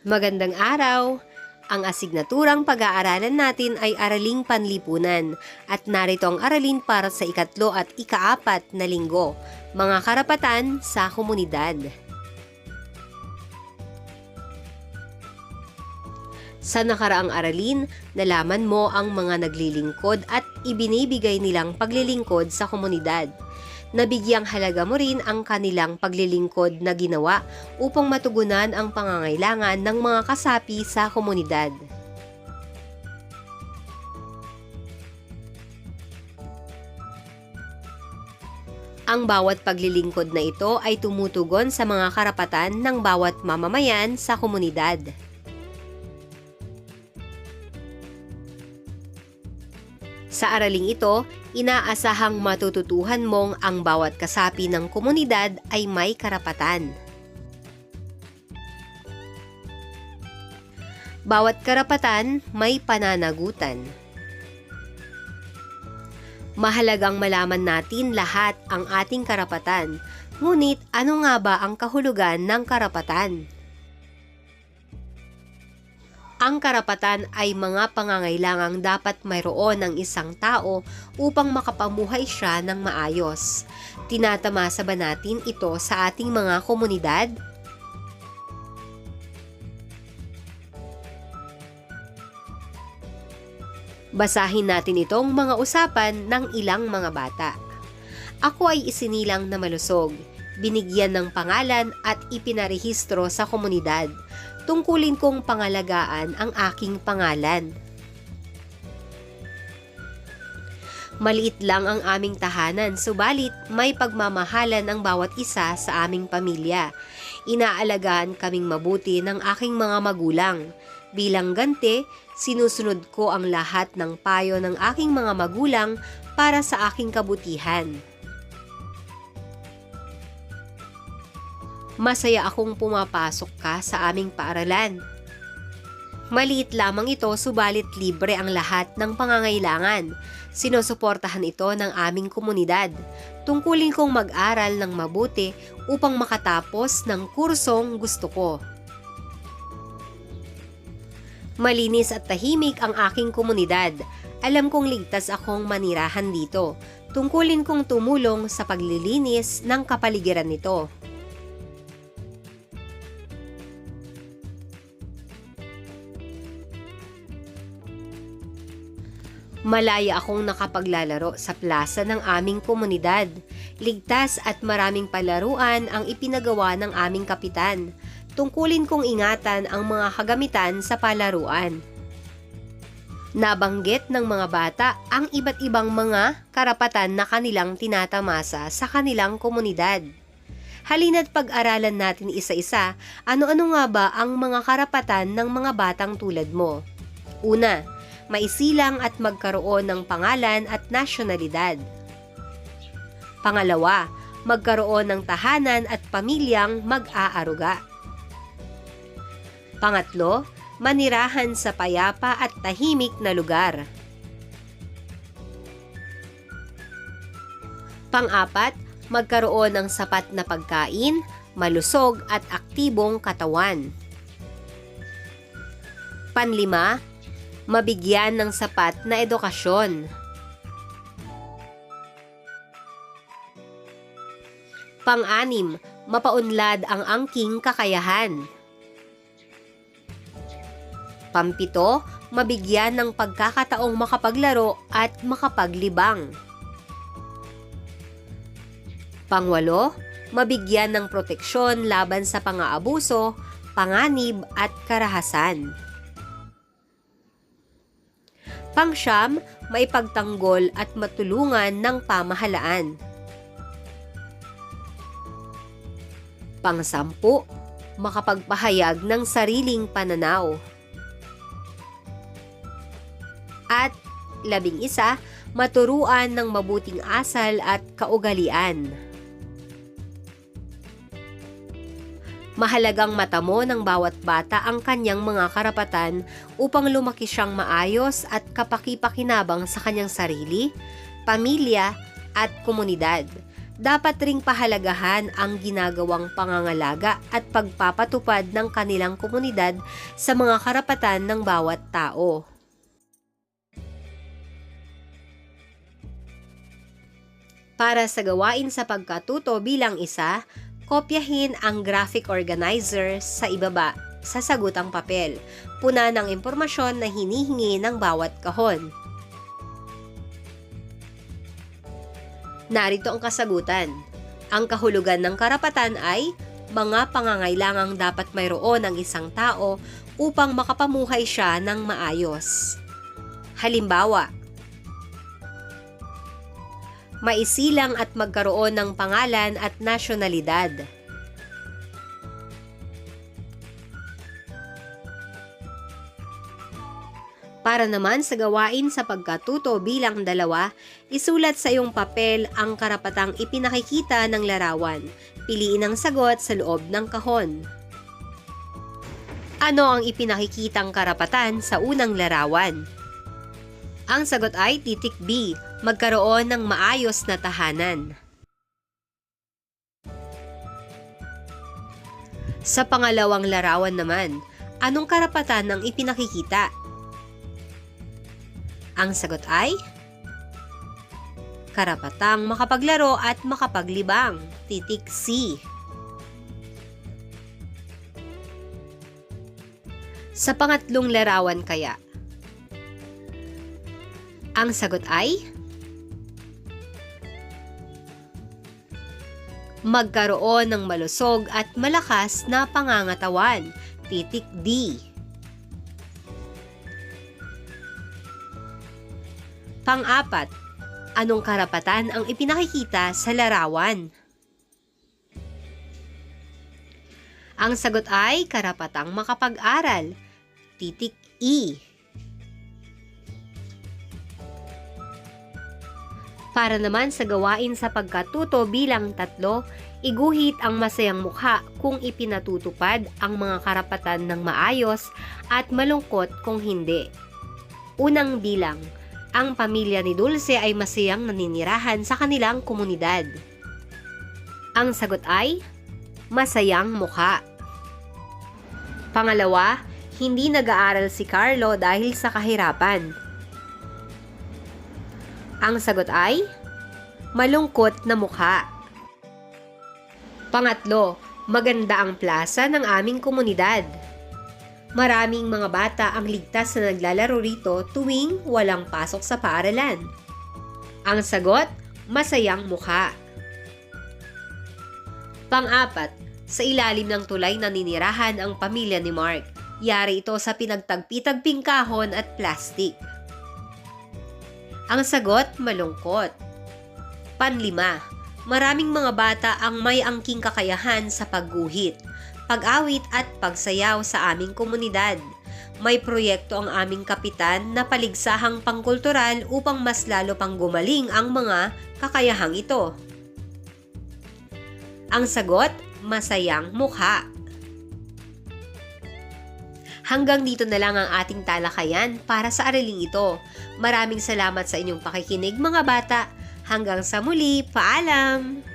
Magandang araw! Ang asignaturang pag-aaralan natin ay Araling Panlipunan at narito ang aralin para sa ikatlo at ikaapat na linggo, mga karapatan sa komunidad. Sa nakaraang aralin, nalaman mo ang mga naglilingkod at ibinibigay nilang paglilingkod sa komunidad. Nabigyang halaga mo rin ang kanilang paglilingkod na ginawa upang matugunan ang pangangailangan ng mga kasapi sa komunidad. Ang bawat paglilingkod na ito ay tumutugon sa mga karapatan ng bawat mamamayan sa komunidad. Sa araling ito, inaasahang matututuhan mong ang bawat kasapi ng komunidad ay may karapatan. Bawat karapatan may pananagutan. Mahalagang malaman natin lahat ang ating karapatan, ngunit ano nga ba ang kahulugan ng karapatan? Ang karapatan ay mga pangangailangang dapat mayroon ng isang tao upang makapamuhay siya ng maayos. Tinatamasa ba natin ito sa ating mga komunidad? Basahin natin itong mga usapan ng ilang mga bata. Ako ay isinilang na malusog, binigyan ng pangalan at ipinarehistro sa komunidad tungkulin kong pangalagaan ang aking pangalan. Maliit lang ang aming tahanan, subalit may pagmamahalan ang bawat isa sa aming pamilya. Inaalagaan kaming mabuti ng aking mga magulang. Bilang gante, sinusunod ko ang lahat ng payo ng aking mga magulang para sa aking kabutihan. Masaya akong pumapasok ka sa aming paaralan. Maliit lamang ito subalit libre ang lahat ng pangangailangan. Sinusuportahan ito ng aming komunidad. Tungkulin kong mag-aral ng mabuti upang makatapos ng kursong gusto ko. Malinis at tahimik ang aking komunidad. Alam kong ligtas akong manirahan dito. Tungkulin kong tumulong sa paglilinis ng kapaligiran nito. Malaya akong nakapaglalaro sa plaza ng aming komunidad. Ligtas at maraming palaruan ang ipinagawa ng aming kapitan. Tungkulin kong ingatan ang mga kagamitan sa palaruan. Nabanggit ng mga bata ang iba't ibang mga karapatan na kanilang tinatamasa sa kanilang komunidad. Halina't pag-aralan natin isa-isa ano-ano nga ba ang mga karapatan ng mga batang tulad mo. Una, maisilang at magkaroon ng pangalan at nasyonalidad. Pangalawa, magkaroon ng tahanan at pamilyang mag-aaruga. Pangatlo, manirahan sa payapa at tahimik na lugar. Pang-apat, magkaroon ng sapat na pagkain, malusog at aktibong katawan. Panlima, mabigyan ng sapat na edukasyon. Pang-anim, mapaunlad ang angking kakayahan. Pampito, mabigyan ng pagkakataong makapaglaro at makapaglibang. Pangwalo, mabigyan ng proteksyon laban sa pang-aabuso, panganib at karahasan. Pangsyam, maipagtanggol at matulungan ng pamahalaan. Pangsampu, makapagpahayag ng sariling pananaw. At labing isa, maturuan ng mabuting asal at kaugalian. Mahalagang matamo ng bawat bata ang kanyang mga karapatan upang lumaki siyang maayos at kapakipakinabang sa kanyang sarili, pamilya at komunidad. dapat ring pahalagahan ang ginagawang pangangalaga at pagpapatupad ng kanilang komunidad sa mga karapatan ng bawat tao. Para sa gawain sa pagkatuto bilang isa, kopyahin ang graphic organizer sa ibaba sa sagutang papel. Puna ng impormasyon na hinihingi ng bawat kahon. Narito ang kasagutan. Ang kahulugan ng karapatan ay mga pangangailangang dapat mayroon ng isang tao upang makapamuhay siya ng maayos. Halimbawa, maisilang at magkaroon ng pangalan at nasyonalidad. Para naman sa gawain sa pagkatuto bilang dalawa, isulat sa iyong papel ang karapatang ipinakikita ng larawan. Piliin ang sagot sa loob ng kahon. Ano ang ipinakikitang karapatan sa unang larawan? Ang sagot ay titik B, magkaroon ng maayos na tahanan. Sa pangalawang larawan naman, anong karapatan ang ipinakikita? Ang sagot ay karapatang makapaglaro at makapaglibang. Titik C. Sa pangatlong larawan kaya, ang sagot ay magkaroon ng malusog at malakas na pangangatawan. Titik D. Pang-apat, anong karapatan ang ipinakikita sa larawan? Ang sagot ay karapatang makapag-aral. Titik E. Para naman sa gawain sa pagkatuto bilang tatlo, iguhit ang masayang mukha kung ipinatutupad ang mga karapatan ng maayos at malungkot kung hindi. Unang bilang, ang pamilya ni Dulce ay masayang naninirahan sa kanilang komunidad. Ang sagot ay masayang mukha. Pangalawa, hindi nag-aaral si Carlo dahil sa kahirapan. Ang sagot ay malungkot na mukha. Pangatlo, maganda ang plaza ng aming komunidad. Maraming mga bata ang ligtas na naglalaro rito tuwing walang pasok sa paaralan. Ang sagot, masayang mukha. Pang-apat, sa ilalim ng tulay na ninirahan ang pamilya ni Mark. Yari ito sa pinagtagpi-tagping kahon at plastik. Ang sagot, malungkot. Panlima, maraming mga bata ang may angking kakayahan sa pagguhit, pag-awit at pagsayaw sa aming komunidad. May proyekto ang aming kapitan na paligsahang pangkultural upang mas lalo pang gumaling ang mga kakayahang ito. Ang sagot, masayang mukha. Hanggang dito na lang ang ating talakayan para sa araling ito. Maraming salamat sa inyong pakikinig mga bata. Hanggang sa muli, paalam!